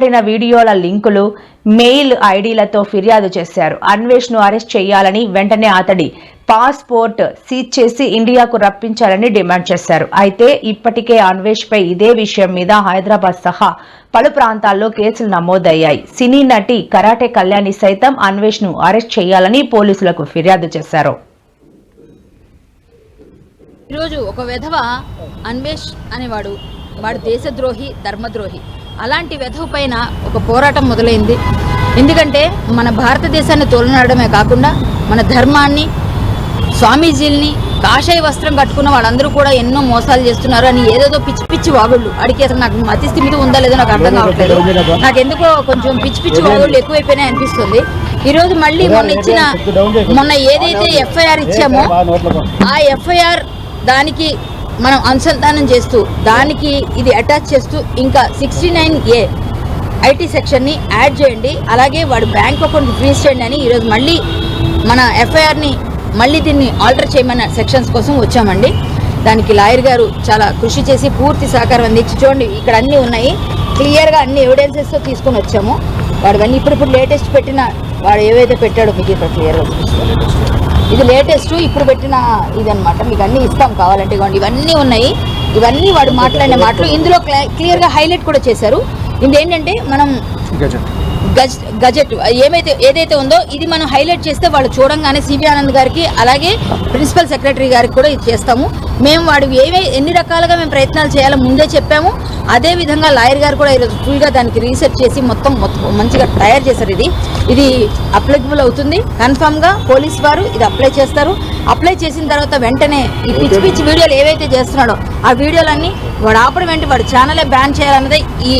మాట్లాడిన వీడియోల లింకులు మెయిల్ ఐడీలతో ఫిర్యాదు చేశారు. అన్వేష్ను అరెస్ట్ చేయాలని వెంటనే అతడి పాస్పోర్ట్ సీజ్ చేసి ఇండియాకు రప్పించాలని డిమాండ్ చేశారు. అయితే ఇప్పటికే అన్వేష్ పై ఇదే విషయం మీద హైదరాబాద్ సహా పలు ప్రాంతాల్లో కేసులు నమోదయ్యాయి. సినీ నటి కరాటే కళ్యాణి సైతం అన్వేష్ను అరెస్ట్ చేయాలని పోలీసులకు ఫిర్యాదు చేశారు. ఈరోజు ఒక విధవ అన్వేష్ అనేవాడు వాడు దేశద్రోహి ధర్మద్రోహి. అలాంటి వెధవ పైన ఒక పోరాటం మొదలైంది. ఎందుకంటే మన భారతదేశాన్ని తోలనాడమే కాకుండా మన ధర్మాన్ని స్వామీజీల్ని కాషాయ వస్త్రం కట్టుకున్న వాళ్ళందరూ కూడా ఎన్నో మోసాలు చేస్తున్నారు అని ఏదేదో పిచ్చి పిచ్చి వాగుళ్ళు. అడిగి అసలు నాకు మతి స్థిమితి ఉందా లేదో నాకు అర్థం కావట్లేదు. నాకు ఎందుకో కొంచెం పిచ్చి పిచ్చి వాగుళ్ళు ఎక్కువైపోయినాయి అనిపిస్తుంది. ఈరోజు మళ్ళీ మొన్న ఇచ్చిన మొన్న ఏదైతే ఎఫ్ఐఆర్ ఇచ్చామో ఆ ఎఫ్ఐఆర్ దానికి మనం అనుసంధానం చేస్తూ దానికి ఇది అటాచ్ చేస్తూ ఇంకా సిక్స్టీ నైన్ ఏ ఐటీ సెక్షన్ని యాడ్ చేయండి. అలాగే వాడు బ్యాంక్ అకౌంట్ ఫ్రీజ్ చేయండి అని ఈరోజు మళ్ళీ మన ఎఫ్ఐఆర్ని మళ్ళీ దీన్ని ఆల్టర్ చేయమన్న సెక్షన్స్ కోసం వచ్చామండి. దానికి లాయర్ గారు చాలా కృషి చేసి పూర్తి సహకారం అందించి చూడండి ఇక్కడ అన్నీ ఉన్నాయి. క్లియర్గా అన్ని ఎవిడెన్సెస్తో తీసుకొని వచ్చాము. వాడు అన్నీ ఇప్పుడు ఇప్పుడు లేటెస్ట్ పెట్టిన వాడు ఏవైతే పెట్టాడో మీకు ఇక్కడ క్లియర్గా చూపిస్తాను. ఇది లేటెస్ట్ ఇప్పుడు పెట్టిన ఇది అనమాట మీకు అన్ని ఇస్తాం కావాలంటే ఇవ్వండి. ఇవన్నీ ఉన్నాయి. ఇవన్నీ వాడు మాట్లాడిన మాటలు ఇందులో క్లియర్గా హైలైట్ కూడా చేశారు. ఇది ఏంటంటే మనం గజెట్ ఏమైతే ఏదైతే ఉందో ఇది మనం హైలైట్ చేస్తే వాళ్ళు చూడంగానే సిబి ఆనంద్ గారికి అలాగే ప్రిన్సిపల్ సెక్రటరీ గారికి కూడా ఇది చేస్తాము. మేము వాడు ఏవే ఎన్ని రకాలుగా మేము ప్రయత్నాలు చేయాలో ముందే చెప్పాము. అదే విధంగా లాయర్ గారు కూడా ఈరోజు ఫుల్గా దానికి రీసెర్చ్ చేసి మొత్తం మొత్తం మంచిగా తయారు చేశారు ఇది. ఇది అప్లికబుల్ అవుతుంది. కన్ఫామ్గా పోలీస్ వారు ఇది అప్లై చేస్తారు. అప్లై చేసిన తర్వాత వెంటనే ఈ పిచ్చి పిచ్చి వీడియోలు ఏవైతే చేస్తున్నాడో ఆ వీడియోలన్నీ వాడు ఆపడం వెంట వాడు ఛానలే బ్యాన్ చేయాలన్నదే ఈ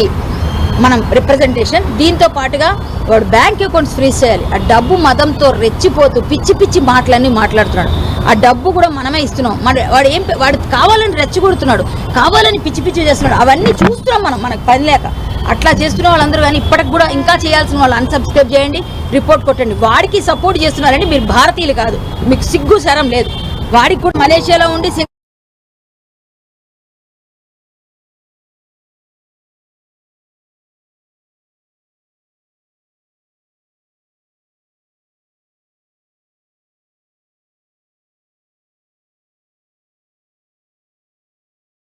మనం రిప్రజెంటేషన్ దీంతో పాటుగా వాడు బ్యాంక్ అకౌంట్స్ ఫ్రీజ్ చేయాలి. ఆ డబ్బు మతంతో రెచ్చిపోతూ పిచ్చి పిచ్చి మాటలన్నీ మాట్లాడుతున్నాడు. ఆ డబ్బు కూడా మనమే ఇస్తున్నాం. మన వాడు ఏం వాడు కావాలని రెచ్చగొడుతున్నాడు. కావాలని పిచ్చి పిచ్చి చేస్తున్నాడు. అవన్నీ చూస్తున్నాం మనం. మనకు పని లేక. అట్లా చేస్తున్న వాళ్ళందరూ కానీ ఇప్పటికి కూడా ఇంకా చేయాల్సిన వాళ్ళు అన్సబ్స్క్రైబ్ చేయండి. రిపోర్ట్ కొట్టండి. వాడికి సపోర్ట్ చేస్తున్నారంటే మీరు భారతీయులు కాదు. మీకు సిగ్గు సరం లేదు. వాడికి కూడా మలేషియాలో ఉండి